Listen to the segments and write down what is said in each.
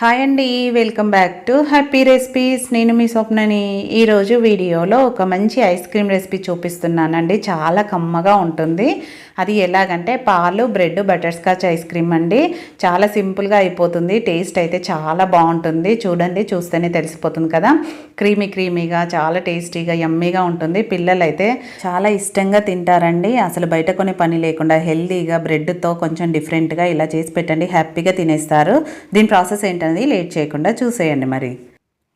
Hi అండి welcome back to happy recipes. నేను మీ స్వప్నని ఈరోజు వీడియోలో ఒక మంచి ఐస్ క్రీమ్ రెసిపీ చూపిస్తున్నానండి. చాలా కమ్మగా ఉంటుంది. అది ఎలాగంటే పాలు bread butter scotch ice cream అండి. చాలా సింపుల్గా అయిపోతుంది. టేస్ట్ అయితే చాలా బాగుంటుంది. చూడండి చూస్తేనే తెలిసిపోతుంది కదా. క్రీమీ క్రీమీగా చాలా టేస్టీగా యమ్మీగా ఉంటుంది. పిల్లలు అయితే చాలా ఇష్టంగా తింటారండి. అసలు బయట కొన్ని పని లేకుండా హెల్తీగా బ్రెడ్తో కొంచెం డిఫరెంట్గా ఇలా చేసి పెట్టండి. హ్యాపీగా తినేస్తారు. దీని ప్రాసెస్ ఏంటంటే అనేది లేట్ చేయకుండా చూసేయండి మరి.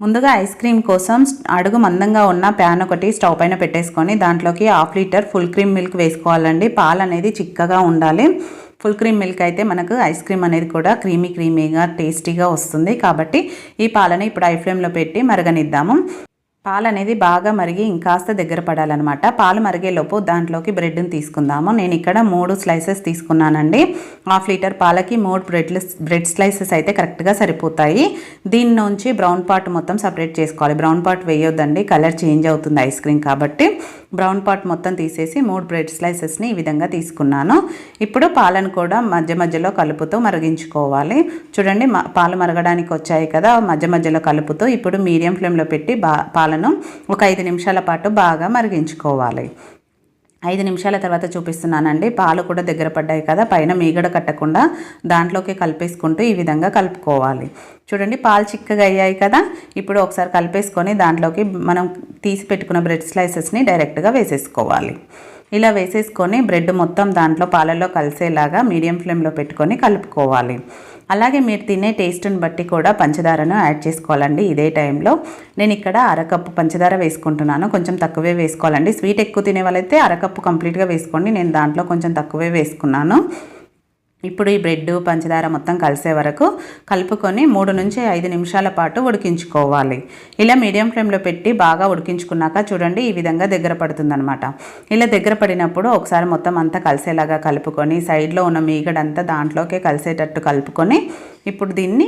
ముందుగా ఐస్ క్రీమ్ కోసం అడుగు మందంగా ఉన్న ప్యాన్ ఒకటి స్టవ్ పైన పెట్టేసుకొని దాంట్లోకి half litre full cream milk వేసుకోవాలండి. పాలు అనేది చిక్కగా ఉండాలి. ఫుల్ క్రీమ్ మిల్క్ అయితే మనకు ఐస్ క్రీమ్ అనేది కూడా క్రీమీ క్రీమీగా టేస్టీగా వస్తుంది. కాబట్టి ఈ పాలని ఇప్పుడు ఐ ఫ్లేమ్లో పెట్టి మరగనిద్దాము. పాలు అనేది బాగా మరిగి ఇంకాస్త దగ్గర పడాలన్నమాట. పాలు మరిగేలోపు దాంట్లోకి బ్రెడ్ని తీసుకుందాము. నేను ఇక్కడ మూడు స్లైసెస్ తీసుకున్నానండి. హాఫ్ లీటర్ పాలకి మూడు బ్రెడ్ బ్రెడ్ స్లైసెస్ అయితే కరెక్ట్గా సరిపోతాయి. దీని నుంచి బ్రౌన్ పార్ట్ మొత్తం సపరేట్ చేసుకోవాలి. బ్రౌన్ పార్ట్ వేయొద్దండి. కలర్ చేంజ్ అవుతుంది ఐస్ క్రీమ్ కాబట్టి. బ్రౌన్ పార్ట్ మొత్తం తీసేసి మూడు బ్రెడ్ స్లైసెస్ని ఈ విధంగా తీసుకున్నాను. ఇప్పుడు పాలను కూడా మధ్య మధ్యలో కలుపుతూ మరిగించుకోవాలి. చూడండి పాలు మరగడానికి వచ్చాయి కదా మధ్య మధ్యలో కలుపుతూ ఇప్పుడు మీడియం ఫ్లేమ్లో పెట్టి బా పాలను ఒక ఐదు నిమిషాల పాటు బాగా మరిగించుకోవాలి. ఐదు నిమిషాల తర్వాత చూపిస్తున్నానండి. పాలు కూడా దగ్గర పడ్డాయి కదా పైన మీగడ కట్టకుండా దాంట్లోకి కలిపేసుకుంటూ ఈ విధంగా కలుపుకోవాలి. చూడండి పాలు చిక్కగా అయ్యాయి కదా ఇప్పుడు ఒకసారి కలిపేసుకొని దాంట్లోకి మనం తీసి పెట్టుకున్న బ్రెడ్ స్లైసెస్ని డైరెక్ట్గా వేసేసుకోవాలి. ఇలా వేసేసుకొని బ్రెడ్ మొత్తం దాంట్లో పాలల్లో కలిసేలాగా మీడియం ఫ్లేమ్లో పెట్టుకొని కలుపుకోవాలి. అలాగే మీరు తినే టేస్ట్ని బట్టి కూడా పంచదారను యాడ్ చేసుకోవాలండి ఇదే టైంలో. నేను ఇక్కడ అరకప్పు పంచదార వేసుకుంటున్నాను. కొంచెం తక్కువే వేసుకోవాలండి. స్వీట్ ఎక్కువ తినే వాళ్ళైతే అరకప్పు కంప్లీట్గా వేసుకోండి. నేను దాంట్లో కొంచెం తక్కువే వేసుకున్నాను. ఇప్పుడు ఈ బ్రెడ్ పంచదార మొత్తం కలిసే వరకు కలుపుకొని మూడు నుంచి ఐదు నిమిషాల పాటు ఉడికించుకోవాలి. ఇలా మీడియం ఫ్లేమ్లో పెట్టి బాగా ఉడికించుకున్నాక చూడండి ఈ విధంగా దగ్గర పడుతుందనమాట ఇలా దగ్గర పడినప్పుడు ఒకసారి మొత్తం అంతా కలిసేలాగా కలుపుకొని సైడ్లో ఉన్న మీగడంతా దాంట్లోకే కలిసేటట్టు కలుపుకొని ఇప్పుడు దీన్ని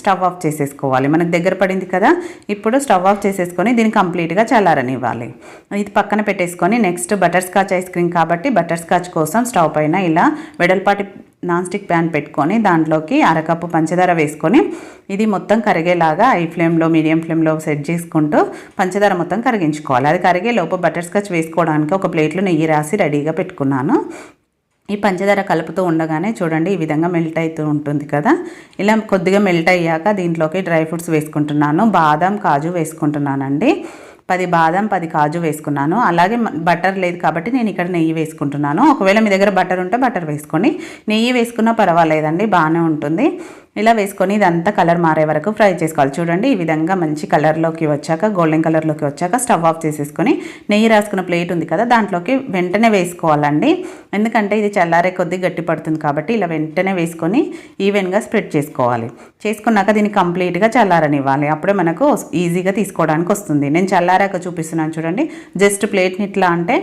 స్టవ్ ఆఫ్ చేసేసుకోవాలి. మనకు దగ్గర పడింది కదా ఇప్పుడు స్టవ్ ఆఫ్ చేసేసుకొని దీన్ని కంప్లీట్గా చల్లారనివ్వాలి. ఇది పక్కన పెట్టేసుకొని next butter scotch ice cream కాబట్టి బటర్ స్కాచ్ కోసం స్టవ్ పైన ఇలా వెడల్పాటి నాన్ స్టిక్ ప్యాన్ పెట్టుకొని దాంట్లోకి అరకప్పు పంచదార వేసుకొని ఇది మొత్తం కరిగేలాగా ఐ ఫ్లేమ్లో మీడియం ఫ్లేమ్లో సెట్ చేసుకుంటూ పంచదార మొత్తం కరిగించుకోవాలి. అది కరిగే లోపు బటర్ స్కాచ్ వేసుకోవడానికి ఒక ప్లేట్లో నెయ్యి రాసి రెడీగా పెట్టుకున్నాను. ఈ పంచదార కలుపుతూ ఉండగానే చూడండి ఈ విధంగా మెల్ట్ అవుతూ ఉంటుంది కదా. ఇలా కొద్దిగా మెల్ట్ అయ్యాక దీంట్లోకి డ్రై ఫ్రూట్స్ వేసుకుంటున్నాను. బాదం కాజు వేసుకుంటున్నానండి. పది బాదం పది కాజు వేసుకున్నాను. అలాగే బటర్ లేదు కాబట్టి నేను ఇక్కడ నెయ్యి వేసుకుంటున్నాను. ఒకవేళ మీ దగ్గర బటర్ ఉంటే బటర్ వేసుకోండి. నెయ్యి వేసుకున్నా పర్వాలేదండి బాగానే ఉంటుంది. ఇలా వేసుకొని ఇదంతా కలర్ మారే వరకు ఫ్రై చేసుకోవాలి. చూడండి ఈ విధంగా మంచి కలర్లోకి వచ్చాక గోల్డెన్ కలర్లోకి వచ్చాక స్టవ్ ఆఫ్ చేసేసుకొని నెయ్యి రాసుకున్న ప్లేట్ ఉంది కదా దాంట్లోకి వెంటనే వేసుకోవాలండి. ఎందుకంటే ఇది చల్లారే కొద్దీ గట్టి పడుతుంది కాబట్టి ఇలా వెంటనే వేసుకొని ఈవెన్గా స్ప్రెడ్ చేసుకోవాలి. చేసుకున్నాక దీన్ని కంప్లీట్గా చల్లారనివ్వాలి. అప్పుడే మనకు ఈజీగా తీసుకోవడానికి వస్తుంది. నేను చల్లారాక చూపిస్తున్నాను చూడండి. జస్ట్ ప్లేట్ని ఇట్లా అంటే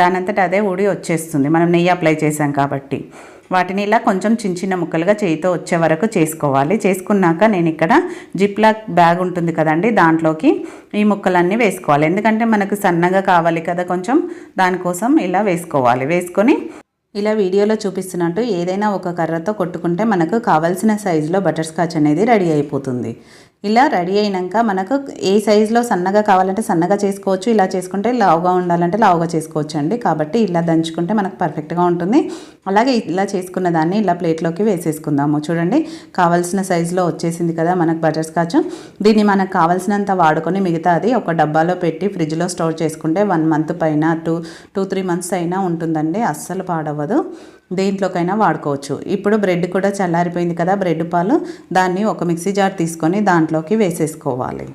దానంతట అదే ఊడి వచ్చేస్తుంది. మనం నెయ్యి అప్లై చేసాం కాబట్టి. వాటిని ఇలా కొంచెం చిన్న చిన్న ముక్కలుగా చేయితో వచ్చే వరకు చేసుకోవాలి. చేసుకున్నాక నేను ఇక్కడ జిప్లాక్ బ్యాగ్ ఉంటుంది కదండి దాంట్లోకి ఈ ముక్కలన్నీ వేసుకోవాలి. ఎందుకంటే మనకు సన్నగా కావాలి కదా కొంచెం దానికోసం ఇలా వేసుకోవాలి. వేసుకొని ఇలా వీడియోలో చూపిస్తున్నట్టు ఏదైనా ఒక కర్రతో కొట్టుకుంటే మనకు కావాల్సిన సైజులో బటర్ స్కాచ్ అనేది రెడీ అయిపోతుంది. ఇలా రెడీ అయినాక మనకు ఏ సైజులో సన్నగా కావాలంటే సన్నగా చేసుకోవచ్చు ఇలా చేసుకుంటే లావుగా ఉండాలంటే లావుగా చేసుకోవచ్చు అండి. కాబట్టి ఇలా దంచుకుంటే మనకు పర్ఫెక్ట్గా ఉంటుంది. అలాగే ఇలా చేసుకున్న దాన్ని ఇలా ప్లేట్లోకి వేసేసుకుందాము. చూడండి కావాల్సిన సైజులో వచ్చేసింది కదా మనకు బటర్ స్కాచ్ దీన్ని మనకు కావాల్సినంత వాడుకొని మిగతా అది ఒక డబ్బాలో పెట్టి ఫ్రిడ్జ్లో స్టోర్ చేసుకుంటే వన్ మంత్ పైన టూ టూ త్రీ మంత్స్ అయినా ఉంటుందండి. అస్సలు పాడవదు దేంట్లోకైనా వాడుకోవచ్చు. ఇప్పుడు బ్రెడ్ కూడా చల్లారిపోయింది కదా బ్రెడ్ పాలు. దాన్ని ఒక మిక్సీ జార్ తీసుకొని దాంట్లోకి వేసేసుకోవాలి.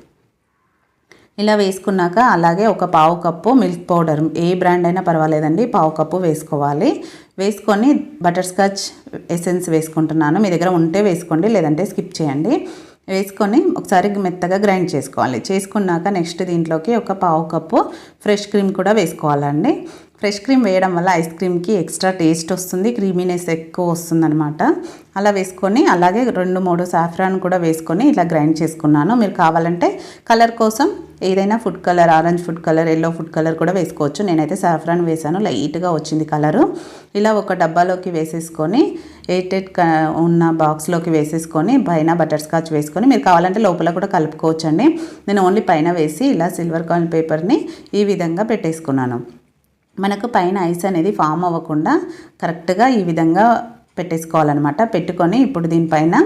ఇలా వేసుకున్నాక అలాగే ఒక పావు కప్పు మిల్క్ పౌడర్. ఏ బ్రాండ్ అయినా పర్వాలేదండి పావు కప్పు వేసుకోవాలి. వేసుకొని బటర్ స్కాచ్ ఎసెన్స్ వేసుకుంటున్నాను. మీ దగ్గర ఉంటే వేసుకోండి లేదంటే స్కిప్ చేయండి. వేసుకొని ఒకసారి మెత్తగా గ్రైండ్ చేసుకోవాలి. చేసుకున్నాక నెక్స్ట్ దీంట్లోకి ఒక పావు కప్పు ఫ్రెష్ క్రీమ్ కూడా వేసుకోవాలండి. ఫ్రెష్ క్రీమ్ వేయడం వల్ల ఐస్ క్రీమ్కి ఎక్స్ట్రా టేస్ట్ వస్తుంది క్రీమీనెస్ ఎక్కువ వస్తుందనమాట అలా వేసుకొని అలాగే రెండు మూడు సాఫ్రాన్ కూడా వేసుకొని ఇలా గ్రైండ్ చేసుకున్నాను. మీరు కావాలంటే కలర్ కోసం ఏదైనా food colour orange food colour yellow food colour కూడా వేసుకోవచ్చు. నేనైతే సాఫ్రాన్ వేసాను లైట్గా వచ్చింది కలరు. ఇలా ఒక డబ్బాలోకి వేసేసుకొని ఎయిట్ ఎయిట్ ఉన్న బాక్స్లోకి వేసేసుకొని పైన బటర్ స్కాచ్ వేసుకొని మీరు కావాలంటే లోపల కూడా కలుపుకోవచ్చండి. నేను ఓన్లీ పైన వేసి ఇలా సిల్వర్ కాయిన్ పేపర్ని ఈ విధంగా పెట్టేసుకున్నాను. మనకు పైన ఐస్ అనేది ఫామ్ అవ్వకుండా కరెక్ట్గా ఈ విధంగా పెట్టేసుకోవాలన్నమాట. పెట్టుకొని ఇప్పుడు దీనిపైన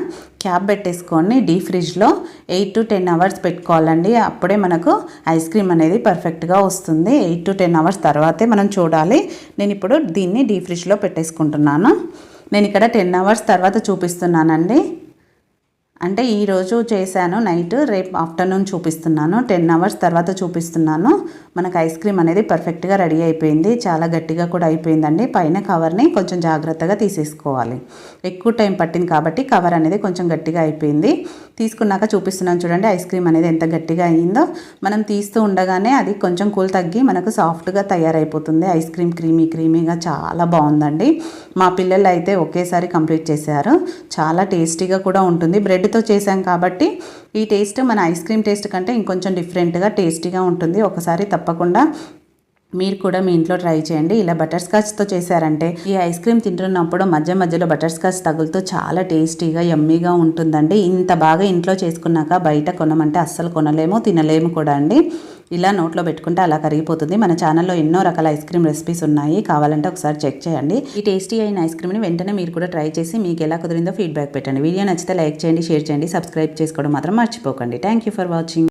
క్యాప్ పెట్టేసుకొని డీ ఫ్రిడ్జ్లో ఎయిట్ టు టెన్ అవర్స్ పెట్టుకోవాలండి. అప్పుడే మనకు ఐస్ క్రీమ్ అనేది పర్ఫెక్ట్గా వస్తుంది. ఎయిట్ టు టెన్ అవర్స్ తర్వాతే మనం చూడాలి. నేను ఇప్పుడు దీన్ని డీ ఫ్రిడ్జ్లో పెట్టేసుకుంటున్నాను. నేను ఇక్కడ టెన్ అవర్స్ తర్వాత చూపిస్తున్నానండి. అంటే ఈరోజు చేశాను నైట్ రేపు ఆఫ్టర్నూన్ చూపిస్తున్నాను టెన్ అవర్స్ తర్వాత చూపిస్తున్నాను. మనకు ఐస్ క్రీమ్ అనేది పర్ఫెక్ట్గా రెడీ అయిపోయింది చాలా గట్టిగా కూడా అయిపోయిందండి. పైన కవర్ని కొంచెం జాగ్రత్తగా తీసేసుకోవాలి. ఎక్కువ టైం పట్టింది కాబట్టి కవర్ అనేది కొంచెం గట్టిగా అయిపోయింది. తీసుకున్నాక చూపిస్తున్నాను చూడండి ఐస్ క్రీమ్ అనేది ఎంత గట్టిగా అయ్యిందో మనం తీస్తూ ఉండగానే అది కొంచెం కూల్ తగ్గి మనకు సాఫ్ట్గా తయారైపోతుంది. ఐస్ క్రీమ్ క్రీమీ క్రీమీగా చాలా బాగుందండి. మా పిల్లలు అయితే ఒకేసారి కంప్లీట్ చేశారు. చాలా టేస్టీగా కూడా ఉంటుంది. బ్రెడ్ బ్రెడ్తో చేశాం కాబట్టి ఈ టేస్ట్ మన ఐస్ క్రీమ్ టేస్ట్ కంటే ఇంకొంచెం డిఫరెంట్గా టేస్టీగా ఉంటుంది. ఒకసారి తప్పకుండా మీరు కూడా మీ ఇంట్లో ట్రై చేయండి. ఇలా బటర్ స్కాచ్తో చేశారంటే ఈ ఐస్ క్రీమ్ తింటున్నప్పుడు మధ్య మధ్యలో బటర్ స్కాచ్ తగులుతూ చాలా టేస్టీగా యమ్మీగా ఉంటుందండి. ఇంత బాగా ఇంట్లో చేసుకున్నాక బయట కొనమంటే అస్సలు కొనలేము తినలేము కూడా అండి. ఇలా నోట్లో పెట్టుకుంటే అలా కరిగిపోతుంది. మన ఛానల్లో ఎన్నో రకాల ఐస్ క్రీమ్ రెసిపీస్ ఉన్నాయి. కావాలంటే ఒకసారి చెక్ చేయండి. ఈ టేస్టీ అయిన ఐస్ క్రీమ్ని వెంటనే మీరు కూడా ట్రై చేసి మీకు ఎలా కుదిరిందో ఫీడ్బ్యాక్ పెట్టండి. వీడియో నచ్చితే లైక్ చేయండి షేర్ చేయండి సబ్స్క్రైబ్ చేసుకోవడం మాత్రం మర్చిపోకండి. Thank you for watching.